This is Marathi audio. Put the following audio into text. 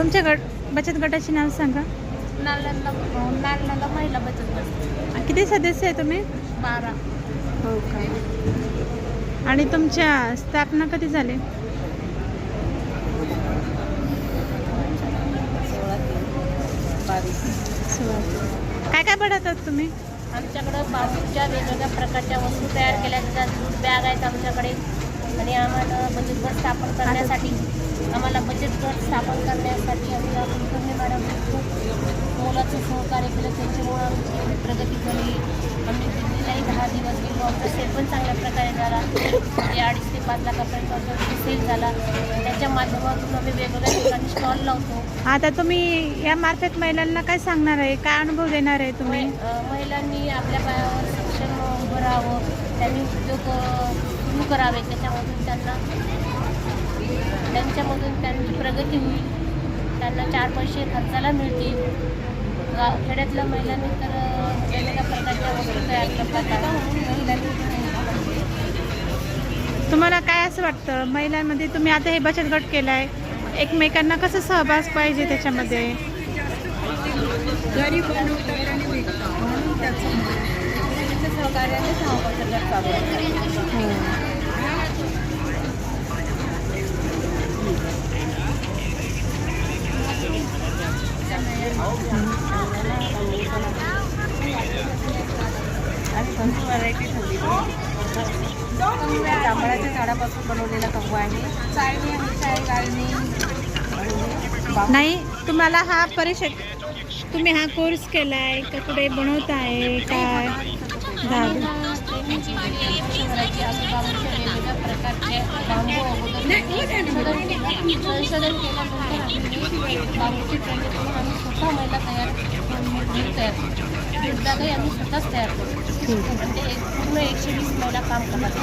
तुमच्या गट बचत गटाचे नाव सांगा. महिला बचत गट. किती सदस्य आहे तुम्ही? बारा. हो का? आणि तुमच्या स्थापना कधी झाली? काय काय बनवतात तुम्ही? आमच्याकडं बांबूच्या वेगवेगळ्या प्रकारच्या वस्तू तयार केल्या जातात. जूट बॅग आहेत आमच्याकडे. आणि आम्हाला बचत गट स्थापन करण्यासाठी आम्हाला गट स्थापन करण्यासाठी आमच्या कुलकर्णी मॅडम खूप मोलाचं सहकार्य केलं. त्यांच्यामुळं आमची प्रगती झाली आम्ही दिल्लीलाही दहा दिवस गेलो. आमचा सेल पण चांगल्या प्रकारे झाला. म्हणजे अडीच ते पाच लाखापर्यंत आमचा सेल झाला त्याच्या माध्यमातून आम्ही वेगवेगळ्या ठिकाणी स्टॉल लावतो. आता तुम्ही या मार्फत महिलांना काय सांगणार आहे? काय अनुभव देणार आहे तुम्ही? महिलांनी आपल्या पायावर सक्षम उभं राहावं. त्यांनी उद्योग सुरू करावे. त्याच्यामधून त्यांना त्यांच्यामधून त्यांची प्रगती होईल. त्यांना चार पैसे खर्चाला मिळतील. गा खेड्यातल्या महिलांनी तर वेगवेगळ्या प्रकारच्या वस्तू तयार करतात. तुम्हाला काय असं वाटतं? महिलांमध्ये तुम्ही आता हे बचत गट केला आहे एकमेकांना कसं सहभाग पाहिजे त्याच्यामध्ये? म्हणून त्याचं सहकार्याने बचत गट चालू आहे आणि भरपूर व्हरायटी ठेवली जांभळाच्या झाडापासून बनवलेला कंगवा आहे चाळणी आहे चाय गाळणी बांबू- नाही तुम्हाला हा परिषद तुम्ही हा कोर्स केला आहे का कुठे बनवत आहे काय प्रकारचे बांबू ट्रेनिंग करून आम्ही स्वतः महिला तयार दूध तयार करतो आम्ही स्वतःच तयार करतो म्हणजे एक पूर्ण एकशे वीस महिला काम करतात